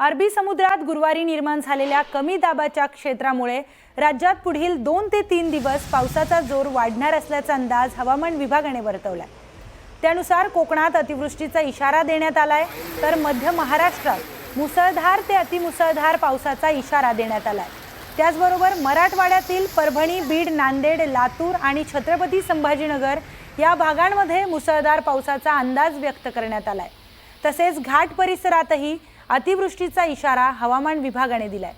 अरबी समुद्रात गुरुवारी निर्माण झालेल्या कमी दाबाच्या क्षेत्रामुळे राज्यात पुढील दोन ते तीन दिवस पावसाचा जोर वाढणार असल्याचा अंदाज हवामान विभागाने वर्तवला त्यानुसार कोकणात अतिवृष्टीचा इशारा देण्यात आलाय तर मध्य महाराष्ट्रात मुसळधार ते अतिमुसळधार पावसाचा इशारा देण्यात आलाय. त्याचबरोबर मराठवाड्यातील परभणी बीड नांदेड लातूर आणि छत्रपती संभाजीनगर या भागांमध्ये मुसळधार पावसाचा अंदाज व्यक्त करण्यात आलाय. तसेच घाट परिसरातही अतिवृष्टीचा इशारा हवामान विभागाने दिलाय.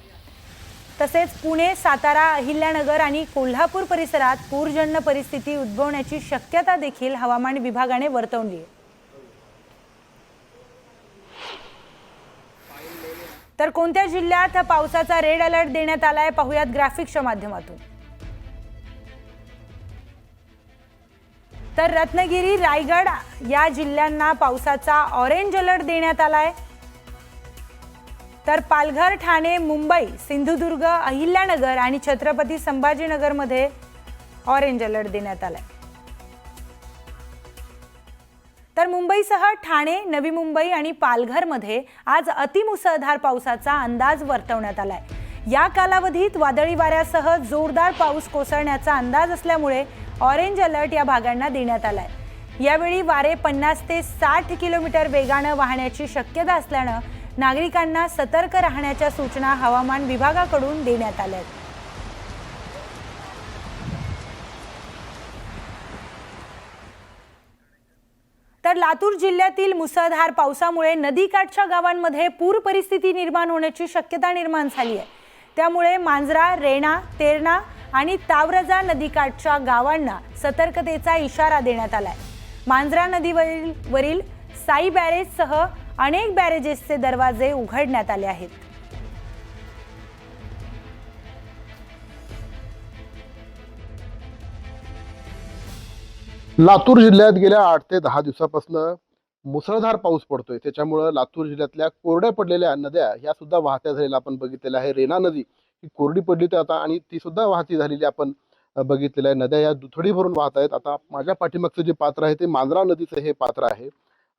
तसेच पुणे सातारा अहिल्यानगर आणि कोल्हापूर परिसरात पूरजन्य परिस्थिती उद्भवण्याची शक्यता देखील हवामान विभागाने वर्तवली आहे. तर कोणत्या जिल्ह्यात पावसाचा रेड अलर्ट देण्यात आलाय पाहुयात ग्राफिक्सच्या माध्यमातून. तर रत्नागिरी रायगड या जिल्ह्यांना पावसाचा ऑरेंज अलर्ट देण्यात आलाय. तर पालघर ठाणे मुंबई सिंधुदुर्ग अहिल्यानगर आणि छत्रपती संभाजीनगरमध्ये ऑरेंज अलर्ट देण्यात आलाय. तर मुंबईसह ठाणे नवी मुंबई आणि पालघरमध्ये आज अतिमुसळधार पावसाचा अंदाज वर्तवण्यात आलाय. या कालावधीत वादळी वाऱ्यासह जोरदार पाऊस कोसळण्याचा अंदाज असल्यामुळे ऑरेंज अलर्ट या भागांना देण्यात आलाय. यावेळी वारे पन्नास ते साठ किलोमीटर वेगानं वाहण्याची शक्यता असल्यानं नागरिकांना सतर्क राहण्याच्या सूचना हवामान विभागाकडून देण्यात आल्या आहेत तर लातूर जिल्ह्यातील मुसळधार पावसामुळे नदीकाठच्या गावांमध्ये पूर परिस्थिती निर्माण होण्याची शक्यता निर्माण झाली आहे. त्यामुळे मांजरा रेणा तेरणा आणि तावरजा नदीकाठच्या गावांना सतर्कतेचा इशारा देण्यात आला आहे मांजरा नदीवरील वरील साई बॅरेजसह अनेक बॅरेजेसचे दरवाजे उघडण्यात आले आहेत. लातूर जिल्ह्यात गेल्या आठ ते दहा दिवसापासून मुसळधार पाऊस पडतोय. त्याच्यामुळं लातूर जिल्ह्यातल्या कोरड्या पडलेल्या नद्या ह्या सुद्धा वाहत्या झालेल्या आपण बघितलेल्या आहे. रेना नदी ही कोरडी पडली तर आता आणि ती सुद्धा वाहती झालेली आपण बघितलेल्या आहे. नद्या या दुथडी भरून वाहत आहेत. आता माझ्या पाठीमागचं जे पात्र आहे ते मांजरा नदीचं हे पात्र आहे.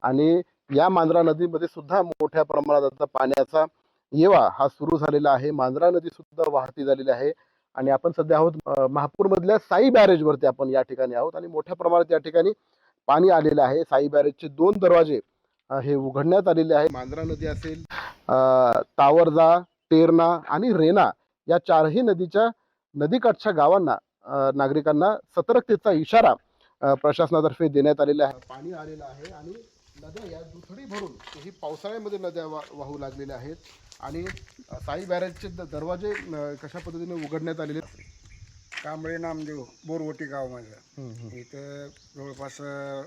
आणि या मांजरा नदीमध्ये सुद्धा मोठ्या प्रमाणात आता पाण्याचा येवा हा सुरू झालेला आहे. मांजरा नदी सुद्धा वाहती झालेली आहे आणि आपण सध्या आहोत महापूरमधल्या साई बॅरेजवरती आपण या ठिकाणी आहोत आणि मोठ्या प्रमाणात या ठिकाणी पाणी आलेलं आहे. साई बॅरेजचे दोन दरवाजे हे उघडण्यात आलेले आहे मांजरा नदी असेल तावरदा तावरजा तेरणा आणि रेना या चारही नदीच्या नदीकाठच्या गावांना नागरिकांना सतर्कतेचा इशारा प्रशासनातर्फे देण्यात आलेला आहे. पाणी आलेलं आहे आणि नद्या या दुथडी भरून ही पावसाळ्यामध्ये नद्या वा वाहू लागलेल्या आहेत. आणि साई बॅरेजचे द- दरवाजे अ, कशा पद्धतीने उघडण्यात आलेले आहेत? कांबळे नामदेव बोरवटी गाव माझं. इथं जवळपास अं,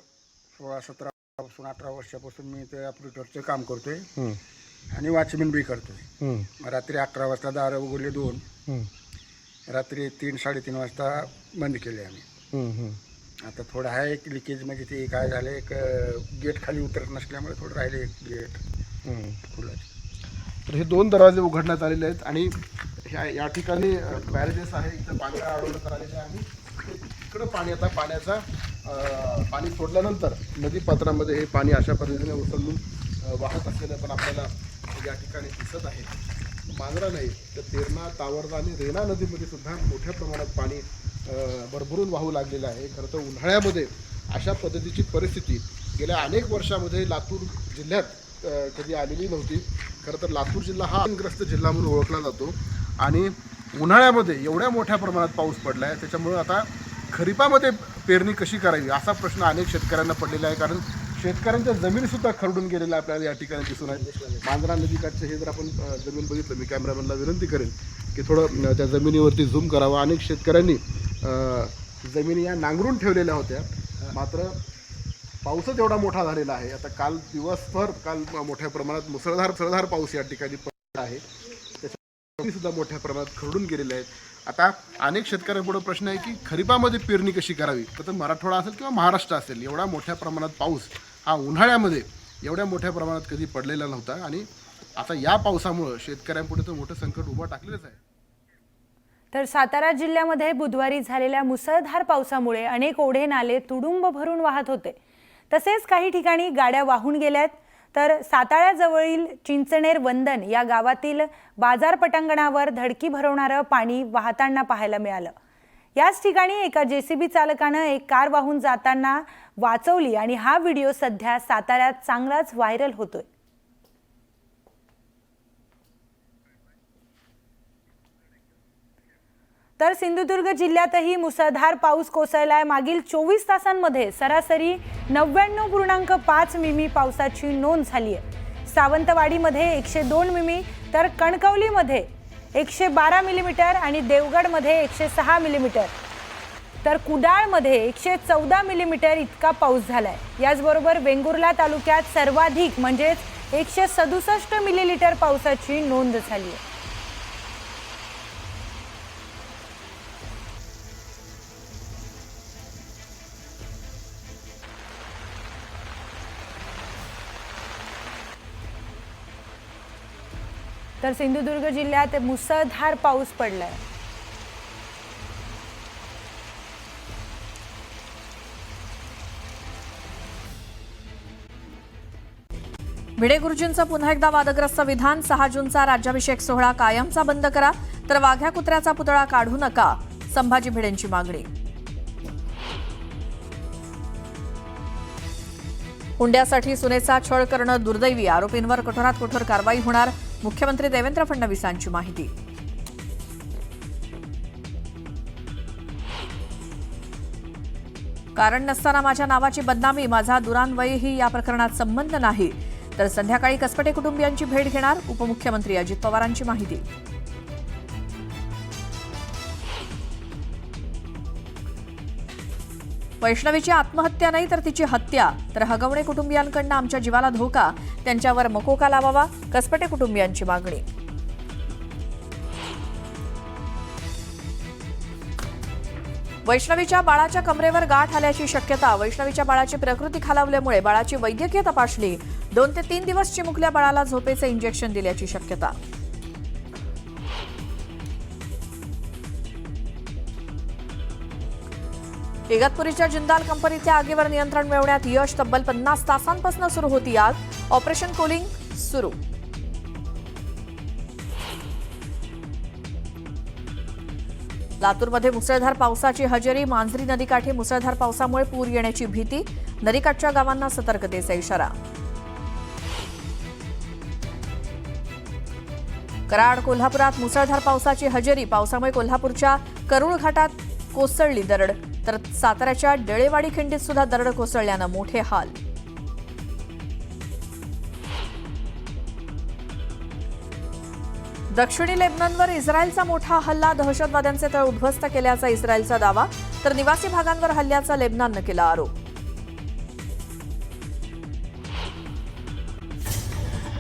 सोळा सतरा पासून अठरा वर्षापासून मी इथं ऑपरेटरचं काम करतोय. आणि वॉचमॅन बी करतोय. रात्री अकरा वाजता दारं उघडले दोन. रात्री तीन साडेतीन वाजता बंद केले आम्ही. आता थोडं आहे एक लिकेज म्हणजे ते काय झालं एक गेट खाली उतरत नसल्यामुळे थोडं राहिले एक गेट. खुलं तर हे दोन दरवाजे उघडण्यात आलेले आहेत आणि ह्या या ठिकाणी बॅरेजेस आहे इथं पाणी अडवण्यात आलेलं आहे. आणि इकडं पाणी आता पाण्याचा पाणी सोडल्यानंतर नदीपात्रामध्ये हे पाणी अशा पद्धतीने उचलून वाहत असलेलं पण आपल्याला या ठिकाणी दिसत आहे. मांजरा नाही तर तेरणा तावरदा आणि रेणा नदीमध्ये सुद्धा मोठ्या प्रमाणात पाणी भरभरून वाहू लागलेला आहे. खरं तर उन्हाळ्यामध्ये अशा पद्धतीची परिस्थिती गेल्या अनेक वर्षामध्ये लातूर जिल्ह्यात कधी आलेली नव्हती. खरं तर लातूर जिल्हा हा ग्रस्त जिल्हा म्हणून ओळखला जातो. आणि उन्हाळ्यामध्ये एवढ्या मोठ्या प्रमाणात पाऊस पडला आहे त्याच्यामुळं आता खरीपामध्ये पेरणी कशी करावी असा प्रश्न अनेक शेतकऱ्यांना पडलेला आहे. कारण शेतकऱ्यांच्या जमीनसुद्धा खरडून गेलेल्या आपल्याला या ठिकाणी दिसून आहे मांजरा नदीकाठचे हे जर आपण जमीन बघितलं मी कॅमेरामॅनला विनंती करेन की थोडं त्या जमिनीवरती झूम करावं. अनेक शेतकऱ्यांनी जमिनी या नांगरून ठेवलेल्या होत्या. मात्र पाऊसच एवढा मोठा झालेला आहे. आता काल दिवसभर काल मोठ्या प्रमाणात मुसळधार मुसळधार पाऊस या ठिकाणी पडला आहे. त्याच्या सुद्धा मोठ्या प्रमाणात खरडून गेलेले आहेत. आता अनेक शेतकऱ्यांपुढे प्रश्न आहे की खरीपामध्ये पेरणी कशी करावी? तर मराठवाडा असेल किंवा महाराष्ट्र असेल एवढा मोठ्या प्रमाणात पाऊस हा उन्हाळ्यामध्ये एवढ्या मोठ्या प्रमाणात कधी पडलेला नव्हता. आणि आता या पावसामुळं शेतकऱ्यांपुढे तर मोठं संकट उभं टाकलेलंच आहे. तर सातारा जिल्ह्यामध्ये बुधवारी झालेल्या मुसळधार पावसामुळे अनेक ओढे नाले तुडुंब भरून वाहत होते. तसेच काही ठिकाणी गाड्या वाहून गेल्यात. तर साताळ्याजवळील चिंचणेर वंदन या गावातील बाजार पटांगणावर धडकी भरवणारं पाणी वाहताना पाहायला मिळालं. याच ठिकाणी एका जेसीबी चालकानं एक कार वाहून जाताना वाचवली आणि हा व्हिडिओ सध्या साताऱ्यात चांगलाच व्हायरल होतोय. तर सिंधुदुर्ग जिल्ह्यातही मुसळधार पाऊस कोसळलाय. मागील चोवीस तासांमध्ये सरासरी नव्याण्णव पूर्णांक पाच मिमी पावसाची नोंद झाली आहे. सावंतवाडीमध्ये एकशे दोन मिमी तर कणकवलीमध्ये एकशे बारा मिलीमीटर आणि देवगडमध्ये एकशे सहा मिलीमीटर. तर कुडाळमध्ये एकशे चौदा मिलीमीटर इतका पाऊस झाला आहे याचबरोबर वेंगुर्ला तालुक्यात सर्वाधिक म्हणजेच एकशे सदुसष्ट मिलीलीटर पावसाची नोंद झाली आहे. तर सिंधुदुर्ग जिल्ह्यात मुसळधार पाऊस पडलाय. भिडे गुरुजींचं पुन्हा एकदा वादग्रस्त विधान सहा जूनचा राज्याभिषेक सोहळा कायमचा बंद करा तर वाघ्या कुत्र्याचा पुतळा काढू नका संभाजी भिडेंची मागणी. हुंड्यासाठी सुनेचा छळ करणं दुर्दैवी आरोपींवर कठोरात कठोर कारवाई होणार मुख्यमंत्री देवेंद्र फडणवीसांची माहिती. कारण नसताना माझ्या नावाची बदनामी माझा दुरान्वयही या प्रकरणात संबंध नाही. तर संध्याकाळी कसपटे कुटुंबियांची भेट घेणार उपमुख्यमंत्री अजित पवारांची माहिती. वैष्णवीची आत्महत्या नाही तर तिची हत्या. तर हगवणे कुटुंबियांकडनं आमच्या जीवाला धोका. त्यांच्यावर मकोका लावावा? कसपटे कुटुंबियांची मागणी. वैष्णवीच्या बाळाच्या कमरेवर गाठ आल्याची शक्यता. वैष्णवीच्या बाळाची प्रकृती खालावल्यामुळे बाळाची वैद्यकीय तपासणी. दोन ते तीन दिवस चिमुकल्या बाळाला झोपेचे इंजेक्शन दिल्याची शक्यता. इगतपुरीच्या जिंदाल कंपनीच्या आगीवर नियंत्रण मिळवण्यात यश तब्बल पन्नास तासांपासून सुरू होती आग ऑपरेशन कोलिंग सुरू. लातूरमध्ये मुसळधार पावसाची हजेरी मांजरी नदीकाठी मुसळधार पावसामुळे पूर येण्याची भीती नदीकाठच्या गावांना सतर्कतेचा इशारा. कराड कोल्हापुरात मुसळधार पावसाची हजेरी पावसामुळे कोल्हापूरच्या करुळ घाटात कोसळली दरड. तर साताऱ्याच्या डेळेवाडी खिंडीत सुद्धा दरड कोसळल्यानं मोठे हाल. दक्षिणी लेबननवर इस्रायलचा मोठा हल्ला दहशतवाद्यांचे तळ उद्ध्वस्त केल्याचा इस्रायलचा दावा तर निवासी भागांवर हल्ल्याचा लेबनॉननं केला आरोप.